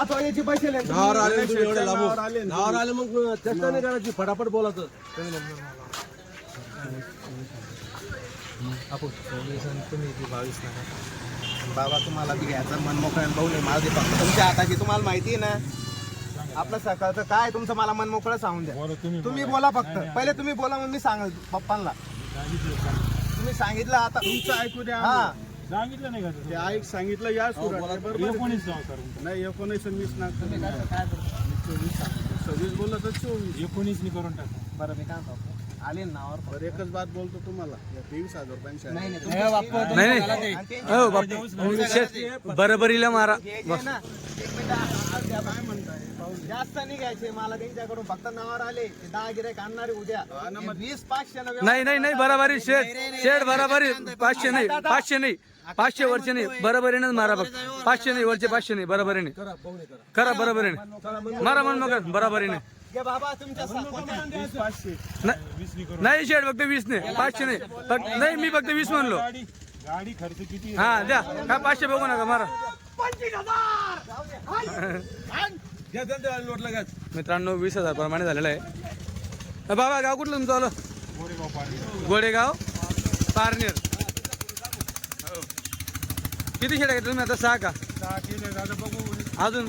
पाच वाजेची आहे. नावावर आले ना तुम्ही एवढे नावावर लांबून? आले ना नावावर आले मग चेष्टा नाही करायची फटाफट बोलायचं बाबा तुम्हाला बी घ्यायचं मन मोकळं भाऊ नाही फक्त तुमच्या हाताची तुम्हाला माहिती आहे ना? आपलं सकाळचं काय तुमचं मला मन मोकळं सांगून द्या. तुम्ही बोला. फक्त. पहिले तुम्ही बोला मग मी सांग पप्पांना. तुम्ही सांगितलं आता. तुमचं ऐकू द्या. हा. सांगितलं नाही का ते ऐक सांगितलं या सुरात बरोबर एकोणीस करून नाही. एकोणीस आणि वीस सव्वीस बोललं तर चोवीस. करून टाका बरं मी काय आले ना नावावर बरं एकच बात बोलतो तुम्हाला. या तेवीस हजार रुपयांची आहे. नाही नाही तुमचं- नाही आणि नाही ते- हो बापू शेत बरोबरीला मारा. हे घे ना. एक मिनिट, आ- आ- द्या, काय म्हणताय? पाहून जास्त नाही घ्यायचे मला त्यांच्याकडून फक्त नावावर आले. ते दहा गिरायक आणणारे उद्या. हे वीस पाचशे नाही नाही नाही बराबरी शेठ शेठ बराबरी पाचशे नाही पाचशे नाही. पाचशे वरचे नाही बरोबरीने मारा बघ पाचशे नाही वरचे पाचशे नाही बरोबरीने करा बरोबरीने मारा म्हण मग बरोबरीने घे बाबा तुमच्या सा- वीस पाचशे. नाही नाही शेठ फक्त वीस नाही पाचशे नाही. फक्त नाही मी फक्त वीस म्हणलो. गाडी गाडी खर्च किती हा द्या. काय पाचशे बघू नका मारा. मित्रांनो वीस हजार प्रमाणे झालेलं आहे. बाबा गाव कुठलं तुमचं आलं? गोडेगाव पारनेर. किती शेड्या घेतल्या तुम्ही आता? सहा का? सहा केले दादा बघू. अजून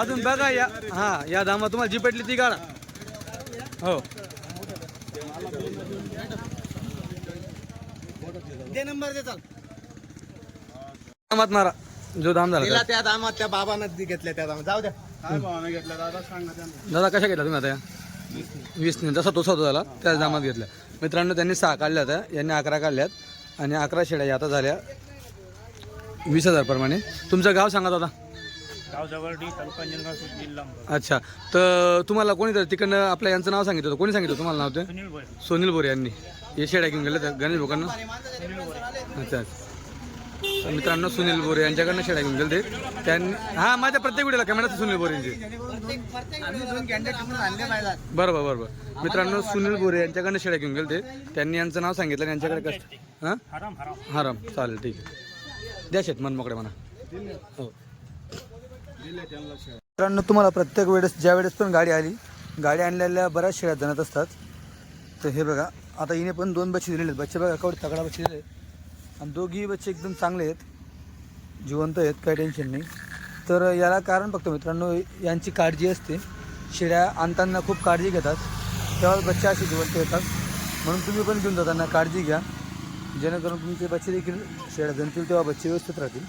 अजून बघा या हा या दामा तुम्हाला जी पेटली ती काढा. हो. दे नंबर दे चल. दामात मारा. जो दाम झाला त्या दामात त्या बाबानं घेतल्या त्या दामात. जाऊ द्या. काय भावानं घेतला दादा सांगा त्यांना. तर. दादा कशा घेतला तुम्ही आता या? वीस नाही जसा तोसा होता झाला त्याच दामात घेतल्या. मित्रांनो त्यांनी सहा काढल्या होत्या. यांनी अकरा काढल्यात. आणि अकरा शेड्या या आता झाल्या. वीस हजार प्रमाणे. तुमचं गाव सांगा दादा. गाव जवळडी तालुका अंजनगाव जिल्हा अच्छा. तर तुम्हाला कोणीतरी तिकडनं आपल्या यांचं नाव सांगितलं होतं. कोणी सांगितलं तुम्हाला नाव ते? सुनील बोरे यांनी. हे शेड्या घेऊन गेले त्या गणेश भोकांना अच्छा अच्छा. तर मित्रांनो सुनील बोरे यांच्याकडनं शेड्या घेऊन गेले ते. त्यांनी हा माझ्या प्रत्येक वेळेला कॅमेऱ्यात सुनील बोरे यांचे. आम्ही दोन कॅन्डिडेट तिकडून आणले पाहिजे बरोबर बरोबर मित्रांनो सुनील बोरे यांच्याकडनं शेड्या घेऊन गेले ते. त्यांनी यांचं नाव सांगितलं आणि यांच्याकडे कसं हां हराम हराम. हा? राम चालेल ठीक आहे. द्या शेत मन म्हणा. हो. मित्रांनो तुम्हाला प्रत्येक वेळेस ज्या वेळेस पण गाडी आली गाडी आणलेल्या बऱ्याच शेळ्या जाणत असतात. तर हे बघा आता हिने पण दोन बच्चे दिलेले आहेत. बच्चे बघा कवडे तगडा बच्चे दिले आहेत. आणि दोघी बच्चे एकदम चांगले आहेत. जिवंत आहेत काही टेन्शन नाही. तर याला कारण फक्त मित्रांनो यांची काळजी असते. शेळ्या आणताना खूप काळजी घेतात. तेव्हा बच्चे असे जिवंत येतात. म्हणून तुम्ही पण घेऊन जाताना काळजी घ्या. जेणेकरून तुमचे बच्चे देखील शेळ्या जणतील तेव्हा बच्चे व्यवस्थित राहतील.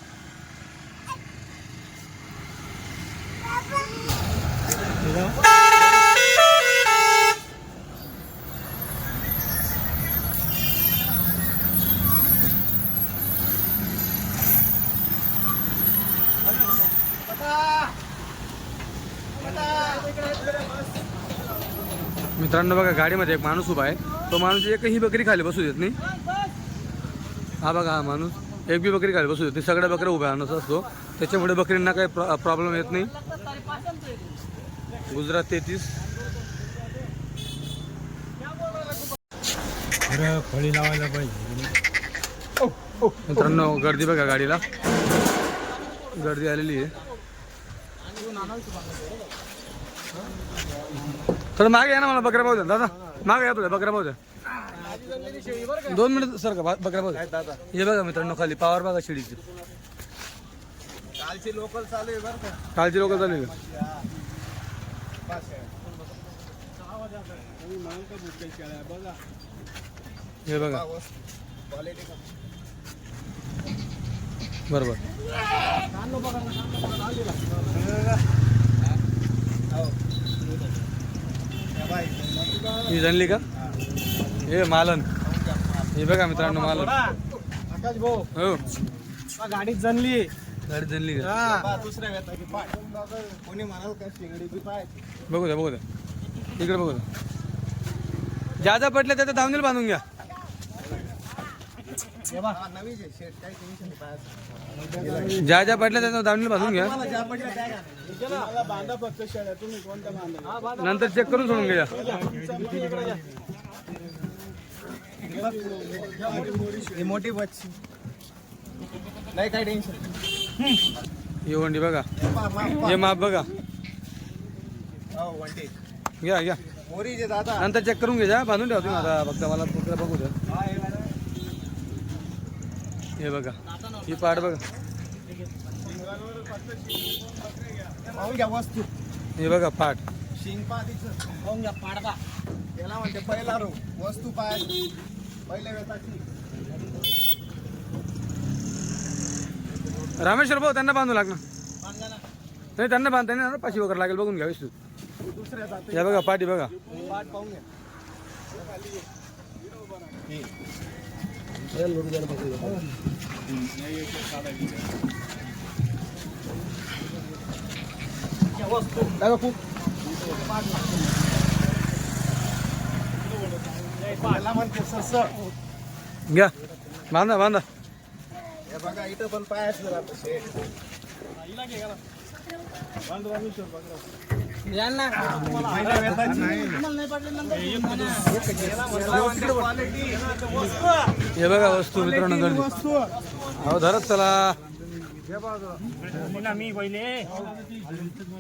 मित्रांनो बघा गाडीमध्ये एक माणूस उभा आहे. तो माणूस एकही बकरी खाली बसू देत नाही. हा बघा हा माणूस. एक बी बकरी खाली बसू देत सगळ्या बकऱ्या उभ्या माणूस असतो. त्याच्यामुळे बकरींना काही प्रॉब्लेम येत नाही. गुजरात तेहतीस. फळी लावायला पाहिजे. मित्रांनो गर्दी बघा गाडीला. गर्दी आलेली आहे. थोडं मागे या ना मला बकऱ्या पाहू द्या. दादा मागे या तुझ्या बकऱ्या पाहू द्या. दोन मिनिट सर का पाहू द्या हे बघा मित्रांनो खाली पावर बघा शिडीची. कालची लोकल चालू आहे बरं का. कालची लोक चालू बघा हे बघा. बरोबर. ही जाणली का? हे मालन. हे बघा मित्रांनो मालन. आकाश भाऊ. हो. गाडीत जनली गाडी बा, दुसऱ्या वेताची पाय. कोणी म्हणाल का शिंगडीची पाय? बघू द्या बघू द्या. इकडे बघू द्या. ज्यादा पटलं त्याचं धावणीला बांधून घ्या. हा. ज्या ज्या पटल्या त्याचं धावणीला बांधून घ्या. ज्या पडल्या त्या नंतर चेक करून सोडून घ्या. ही मोठी बच्ची. नाही काय टेन्शन ही वंडी बघा. हे माप बघा. घ्या घ्या. मोरी जे दादा. नंतर चेक करून घे जा बांधून ठेवा तुम्ही आता. फक्त मला फक्त बघू द्या. हे बघा. ही पाड बघा. घ्या वस्तू. हे बघा पाट शिंग घ्या पाडवा. त्याला म्हणते पहिला रो वस्तू पाय. रामेश्वर भाऊ त्यांना बांधू लागणार. नाही त्यांना बांधता नाही ना पाचशे वगैरे लागेल बघून घ्या जाते. या बघा पाठी बघा. खूप. त्याला म्हणते सस घ्या. बांधा बांधा. हे बघा इथं पण पाय शेठ. हे बघा वस्तू मित्रांनो गर्दी वस्तू अहो धरत चला.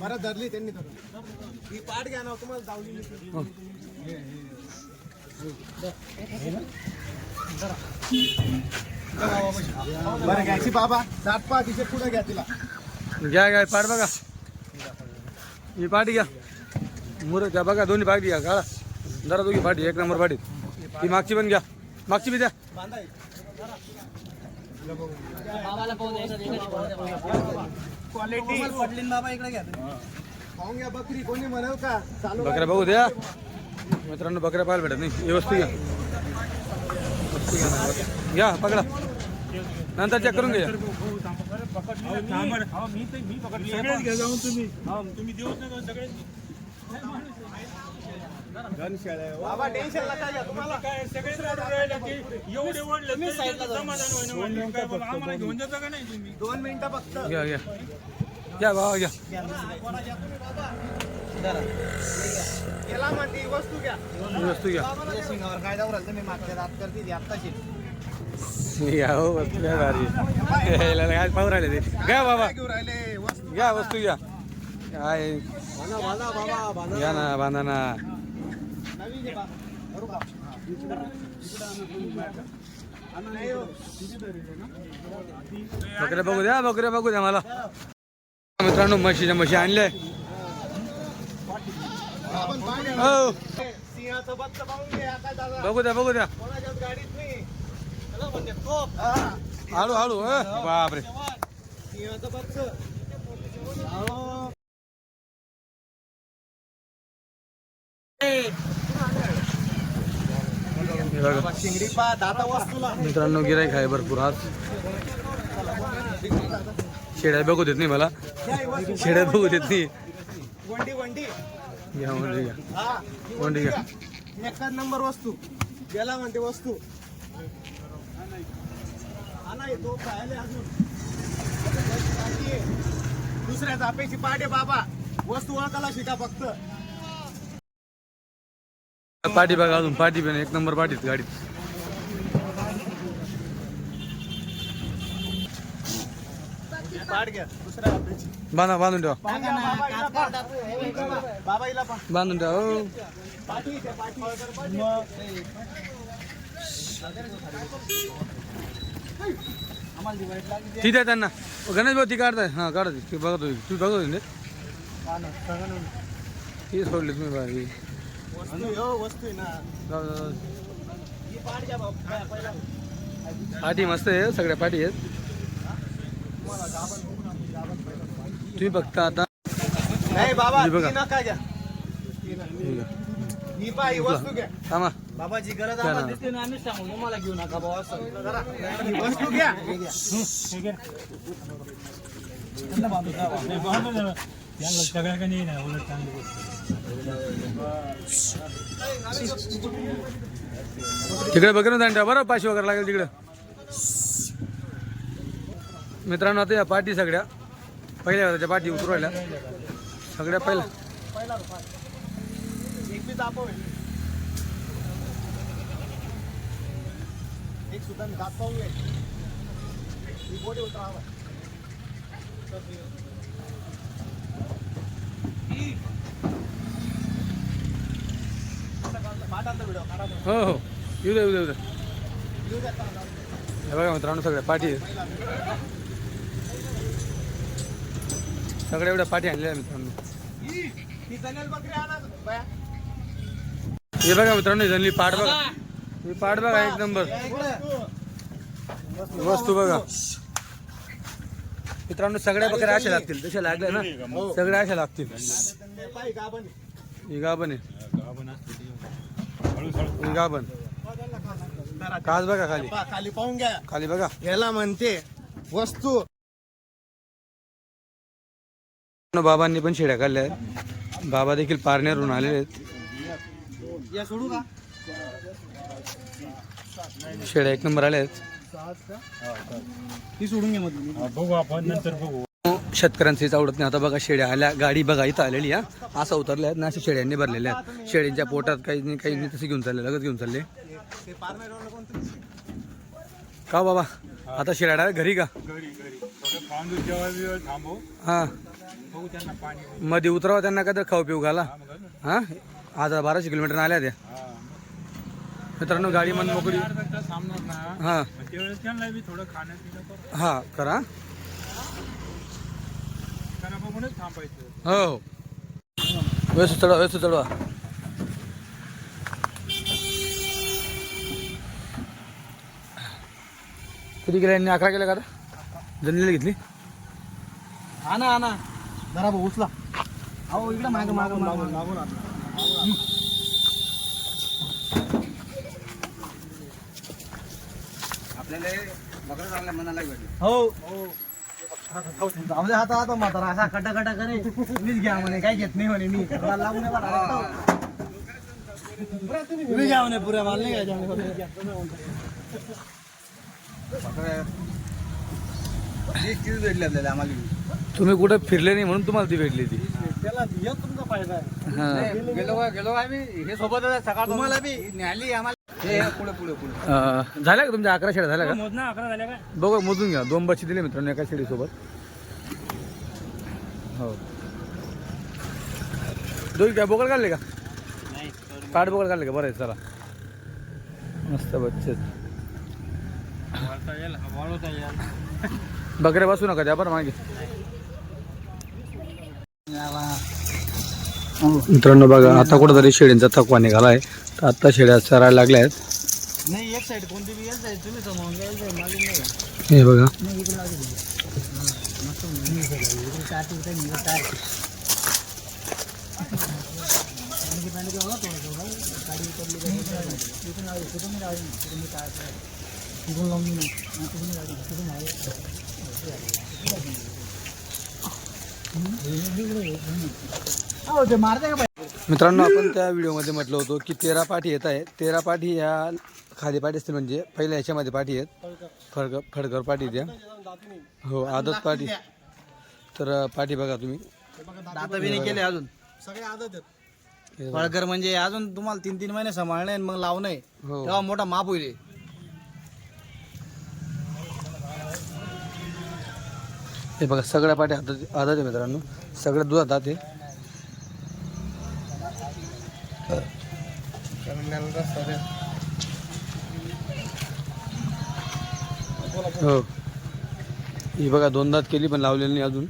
परत धरली त्यांनी ही पाठ घ्या ना तुम्हाला दावली बरं घ्यायची बाबा. दात पा तिचे पुढे घ्या तिला. घ्या घ्या पाठ बघा. ही पाठी घ्या. मुर घ्या बघा दोन्ही पाठी घ्या काढा. जरा दोघी पाठी एक नंबर पाठी. ती मागची पण घ्या. मागची बी द्या. क्वालिटी. पाहून घ्या बकरी कोणी म्हणेल का? चालू बकऱ्या बघू द्या. मित्रांनो बकऱ्या पाहायला भेटत नाही. ही वस्तू घ्या पकडा. नंतर चेक करून घ्या. घ्या घ्या घ्या. घ्या बाबा घ्या. वस्तू घ्या. वस्तू घ्या. सिंगावर काय जाऊ तुम्ही? मागच्या रात करते ती आत्ताची. घ्या वस्तू घ्या भारी. यायला काय पाहू राहिले ते. घ्या बाबा. वस्तू घ्या वस्तू घ्या. काय? घ्या ना बांधा ना हो. बकऱ्या बघू द्या बकऱ्या बघू द्या मला. मित्रांनो म्हशीच्या म्हशी आणल्या आपण पाहिलं. हो सिंहाचं बच्चं पाहून घ्या काय दादा हो. बघू द्या बघू द्या. हळू हळू बापरे. मित्रांनो गिराईक आहे भरपूर आज. शेड्या बघू देत नाही मला. शेड्या बघू देत नाही. वंडी वंडी घ्या म्हणजे घ्या. वंडी घ्या. एकाच नंबर वस्तू. गेला म्हणते वस्तू. हा नाही तो खायला अजून. बाकी आहे. दुसऱ्या जापेची पाठ बाबा. वस्तू ओळखायला शिका फक्त. पाठी बघा अजून पाठी पण एक नंबर पाठीत गाडीत. पाठ घ्या दुसऱ्या बांधा बांधून ठेवा. बांधून ठेवा हो. ठीक आहे त्यांना. गणेश भाऊ ती काढताय. हा काढत ती. बघत होती तू बघत होती ना ती सोडली तुम्ही भारी वस्तू पाठी मस्त आहे सगळ्या पाठी आहेत. तुम्ही बघता आता नाही बाबा ही बघा. ती नका घ्या ठीक आहे. ही पहा वस्तू घ्या थांबा बाबाची गरज घ्या आम्हाला ना. दिसते ना आम्हीच सांगू मला घेऊ नका बाबा असं जरा. ही वस्तू घ्या तिकडे बघ ना दांड्या बरं पाचशे वगैरे लागेल तिकडे मित्रांनो आता या पाठी सगळ्या पहिल्या त्याच्या पाठी उतरवायला सगळ्या पहिला हो हो. येऊ द्या येऊ द्या येऊ द्या बघा मित्रांनो सगळ्या पाठी सगळ्या एवढ्या पाठी आणल्या मित्रांनो. ही. हे बघा मित्रांनो जनली पाठ बघा. ही पाठ बघा एक नंबर. वस्तू बघा. मित्रांनो सगळ्या बकऱ्या अशा लागतील. जशा लागल्या ना सगळ्या अशा लागतील. ही आहे. ही गाभण. काच बघा खाली. खाली पाहून घ्या. खाली बघा. याला म्हणते वस्तू बाबांनी पण शेड्या काढल्या आहेत. बाबा देखील पारण्यावरून आलेले आहेत. या सोडू का? शेड्या एक नंबर आल्या आहेत. ती सोडून घ्या मधून बघू आपण नंतर बघू. शेतकऱ्यांचं हेच आवडत नाही. आता बघा शेड्या आल्या. गाडी बघा इथं आलेली हा. असं उतरल्या आहेत ना अशा शेड्यांनी भरलेल्या आहेत. शेळ्यांच्या पोटात काही नाही काही नाही तसे घेऊन चालले लगेच घेऊन चालले. का हो बाबा? आता शेड्या घरी का? हा. बघू त्यांना पाणी मध्ये उतरावा त्यांना का तर खाऊ पिऊ घाला. हा आता बाराशे किलोमीटर आल्या त्या. मित्रांनो गाडी मन मोकळी. हा. हा करा. हो. व्यवस्थित चढवा व्यवस्थित चढवा. किती गेल्या यांनी? अकरा केल्या का जमिनीला घेतली? आणा आणा. जरा भाऊ उचला. अहो इकडे माग माग मागून मागून हो. जाऊ दे आता आता म्हातारा असा खड्डा खड्डा करे. मीच घ्या म्हणे काय घेत नाही म्हणे मी. मला लागून आहे बरं. तुम्ही घ्या म्हणे पुऱ्या माल नाही घ्यायच्या म्हणे. घ्या. तुम्ही कुठं फिरले नाही म्हणून तुम्हाला ती भेटली ती. त्याला तुमचा फायदा आहे. हा. गेलो गेलो आम्ही हे सोबतच सकाळ तुम्हाला बी न्याली आम्हाला. पुढे पुढे पुढे. अं, झाल्या का तुमच्या अकरा शेड्या झाल्या का? मोजना अकरा झाल्या काय बघा मोजून घ्या. दोन बच्चे दिले मित्रांनो एका शेळीसोबत हो. दोन काय बोकड काढले का? काठ बोकड काढले का? बरं आहे चला. मस्त बच्चे आहेत. वाळता येईल वाळवता येईल. बकऱ्या बसू नका त्या बरं मागे. मित्रांनो बघा आता कुठंतरी शेळींचा थकवा निघालाय तर आता शेळ्या चरायला लागल्या आहेत. हे बघा? मित्रांनो आपण त्या व्हिडिओमध्ये म्हटलं होतं की तेरा पाठी येत आहे तेरा पाठी ह्या खाली पाठी असतील म्हणजे पहिल्या ह्याच्यामध्ये पाठी आहेत. फडकर फडकर पाठी त्या हो आदत पाठी तर पाठी बघा तुम्ही. केले अजून. सगळे आदत आहेत. हे म्हणजे अजून तुम्हाला तीन तीन महिने सांभाळणे आणि मग लावणे. हो. तेव्हा मोठा माप होईल. हे बघा सगळ्या पाठी आदत आदत आहे मित्रांनो सगळ्या दुधात आहे हो. ही. बघा दोन दात केली पण लावलेली नाही अजून.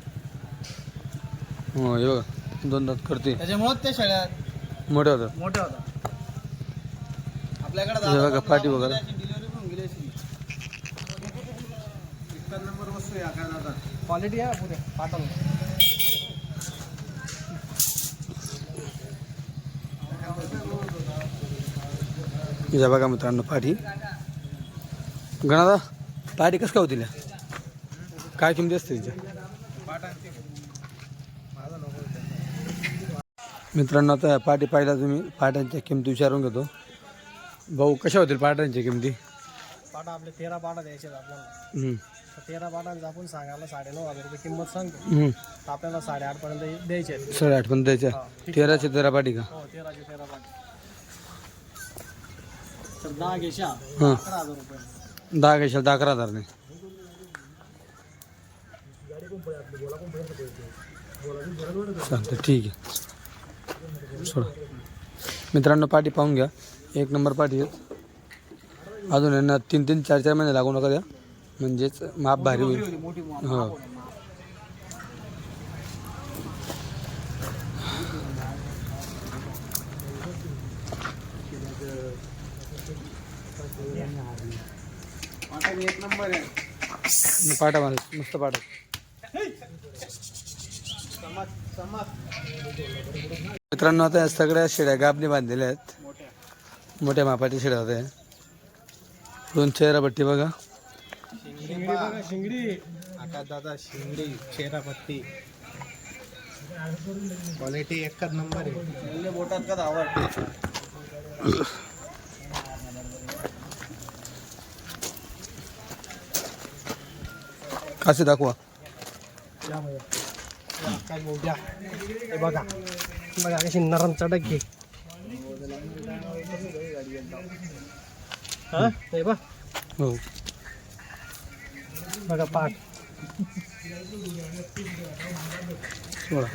हो हे बघा दोन दात करते. त्याच्यामुळे ते शेळ्या मोठे होतात. मोठ्या होतात. आपल्याकडे हे बघा पाठी वगैरे डिलिव्हरी पण गेली असेल नंबर वस्तू आहे काय दादा क्वालिटी आहे पुढे पाठवलं हिजा बघा मित्रांनो पाठी. गणादा पाठी कसं काय होतील? काय किमती असते तिच्या मित्रांनो आता पाठी पाहिला तुम्ही पाट्यांच्या किमती विचारून घेतो. भाऊ कशा होतील पाट्यांच्या किमती? पाटा आपले तेरा पाटा द्यायचे आपल्याला. तर तेरा पाटांचं आपण सांगायला साडेनऊ हजार रुपये किंमत सांगतो. हम्म. तर आपल्याला साडेआठ पर्यंत द्यायचे आहेत. साडेआठ पण द्यायच्या तेराशे तेरा पाठी का? हो तेराशे तेरा दहा घेशा हां. अकरा हजार रुपये. दहा घेशाल तर अकरा हजार नाही. चालतं ठीक आहे. सोडा. मित्रांनो पाठी पाहून घ्या. एक नंबर पाठी आहेत. अजून यांना तीन तीन चार चार महिने लागू नका द्या. म्हणजेच माप भारी होईल. हो. पाठा मला मस्त पाठा मित्रांनो आता सगळ्या शेड्या गाबने बांधलेल्या आहेत. मोठ्या. मापाच्या शेड्या होत्या. दोन चेहरा पट्टी बघा. शिंगडी दादा शिंगडी चेहरापट्टी क्वालिटी एकच नंबर आहे. बोटात का आवडते कासे दाखवा. हे बघा. बघा कशी नरम चटक घे हा? हे बघ. हो. बघा पाठ. बघा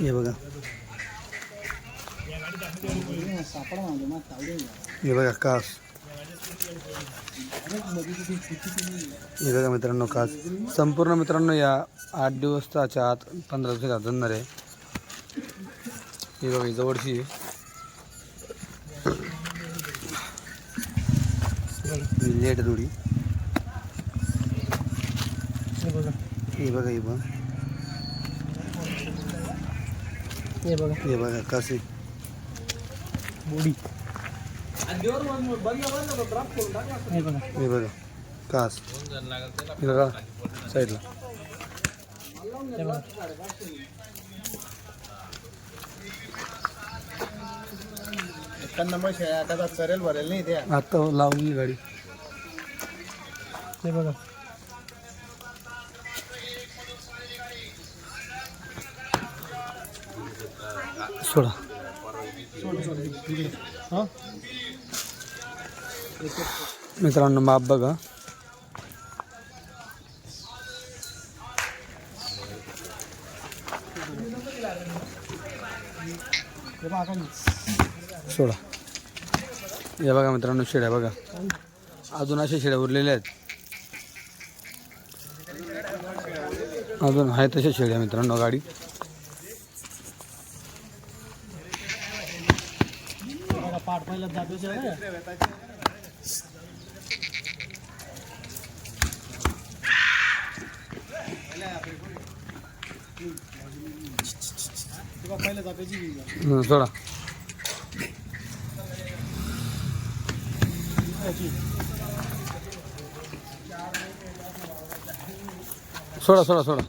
हे बघा. हे बघा कास. हे बघा मित्रांनो कास. संपूर्ण मित्रांनो या आठ दिवसाच्या आत पंधरा दिवसाच्या आत आहे. हे बघा जवळची आहे. ही लेट थोडी. हे बघा. हे बघा हे बघा. हे बघा. हे बघा कासी. बुडी. हे बघा. हे बघा कास. बघा साईडला. हे बघा. चरेल भरेल नाही त्या आता लावली गाडी. हे बघा. सोडा. मित्रांनो माप बघा. सोडा. या बघा मित्रांनो शेड्या बघा. अजून अशा शेड्या उरलेल्या आहेत. अजून आहे तशा शेळ्या मित्रांनो गाडी. बघा पाठ पहिला जातो सोडा. सोडा सोडा सोडा.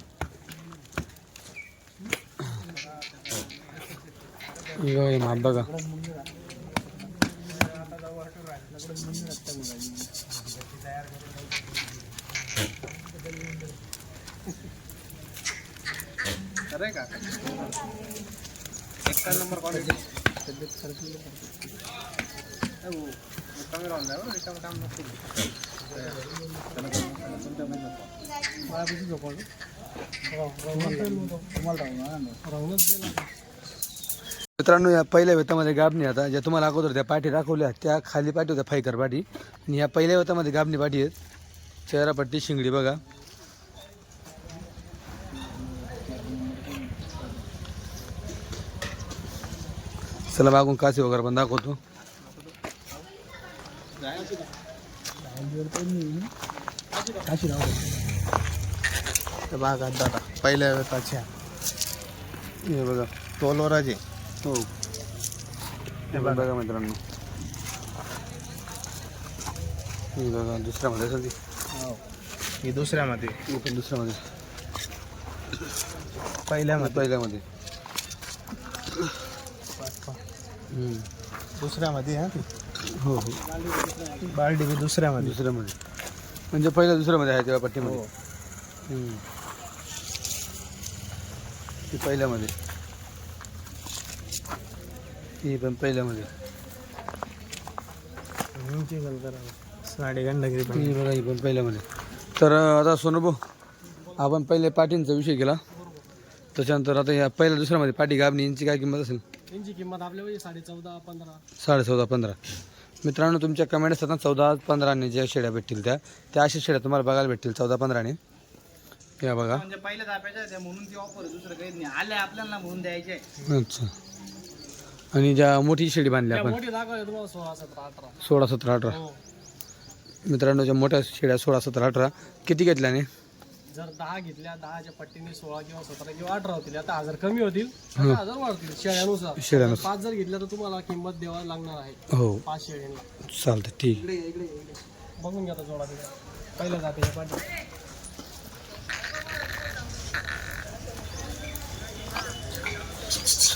बघा, हे माप बघा. नंबर मित्रांनो या पहिल्या वेतामध्ये गाबणी आता ज्या तुम्हाला अगोदर त्या पाठी दाखवल्या त्या खाली पाठी होत्या फायकर पाठी. आणि या पहिल्या वेतामध्ये गाबणी पाठी आहेत. चेहरापट्टी शिंगडी बघा. चला मागून कासे वगैरे पण दाखवतो. ते बघा दादा. पहिल्या वेताच्या. हे बघा तोलोराचे हो. हे बघा. मित्रांनो. हे बघा दुसऱ्यामध्ये असेल ती ही दुसऱ्यामध्ये हे पण दुसऱ्यामध्ये पहिल्यामध्ये पहिल्यामध्ये. दुसऱ्यामध्ये हा? ती हो. हो बालडी दुसऱ्यामध्ये दुसऱ्यामध्ये म्हणजे पहिल्या दुसऱ्यामध्ये आहे तेव्हा पट्टीमध्ये. हो. ती पहिल्यामध्ये. ही पण पहिल्यामध्ये. बघा ही पण पहिल्यामध्ये. तर आता सोनूभाऊ आपण पहिले पाठींचा विषय केला. त्याच्यानंतर आता या पहिल्या दुसऱ्यामध्ये पाठी गाबणी यांची काय किंमत असेल? त्यांची किंमत आपल्या साडे चौदा पंधरा. साडे चौदा पंधरा. मित्रांनो तुमच्या कमेंट असतात ना चौदा पंधराने ज्या शेळ्या भेटतील त्या त्या अशा शेळ्या तुम्हाला बघायला भेटतील चौदा पंधराने. या बघा. म्हणजे पहिल्या दाप्याच्या त्या म्हणून ती ऑफर दुसरं काही नाही. आल्या आपल्याला म्हणून द्यायचे. अच्छा. आणि ज्या मोठी शेळी बांधली आपण. मोठी दाखवले तुम्हाला सोळा सतरा अठरा. सोळा सतरा अठरा. हो. मित्रांनो ज्या मोठ्या शेळ्या सोळा सतरा अठरा किती घेतल्याने जर दहा घेतल्या दहाच्या पट्टीने सोळा किंवा सतरा किंवा अठरा होतील. आता हजार कमी होतील आता हजार वाढतील शेळ्यानुसार शेळ्यानुसार. पाच जर घेतल्या तर तुम्हाला किंमत द्यावा लागणार आहे. हो. पाच शेळ्यांना चालतं ठीक. बघून घ्या आता जोडा पहिल्या जाते पाठी.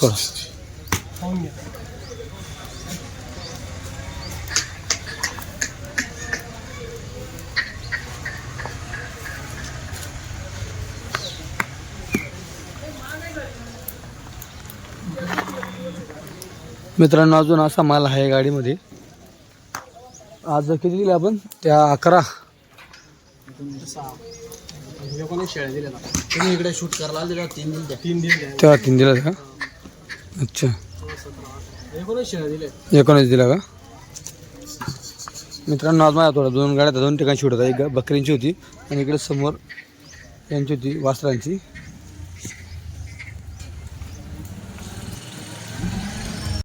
घ्या मित्रांनो अजून असा माल आहे गाडीमध्ये. आज किती दिले आपण? त्या अकरा. तेव्हा तीन दिला का? अच्छा. एकोणीस दिले का? मित्रांनो आज माझ्या थोडा दोन गाड्या दोन ठिकाणी शूट होता एक बकरींची होती आणि इकडे समोर यांची होती वासरांची.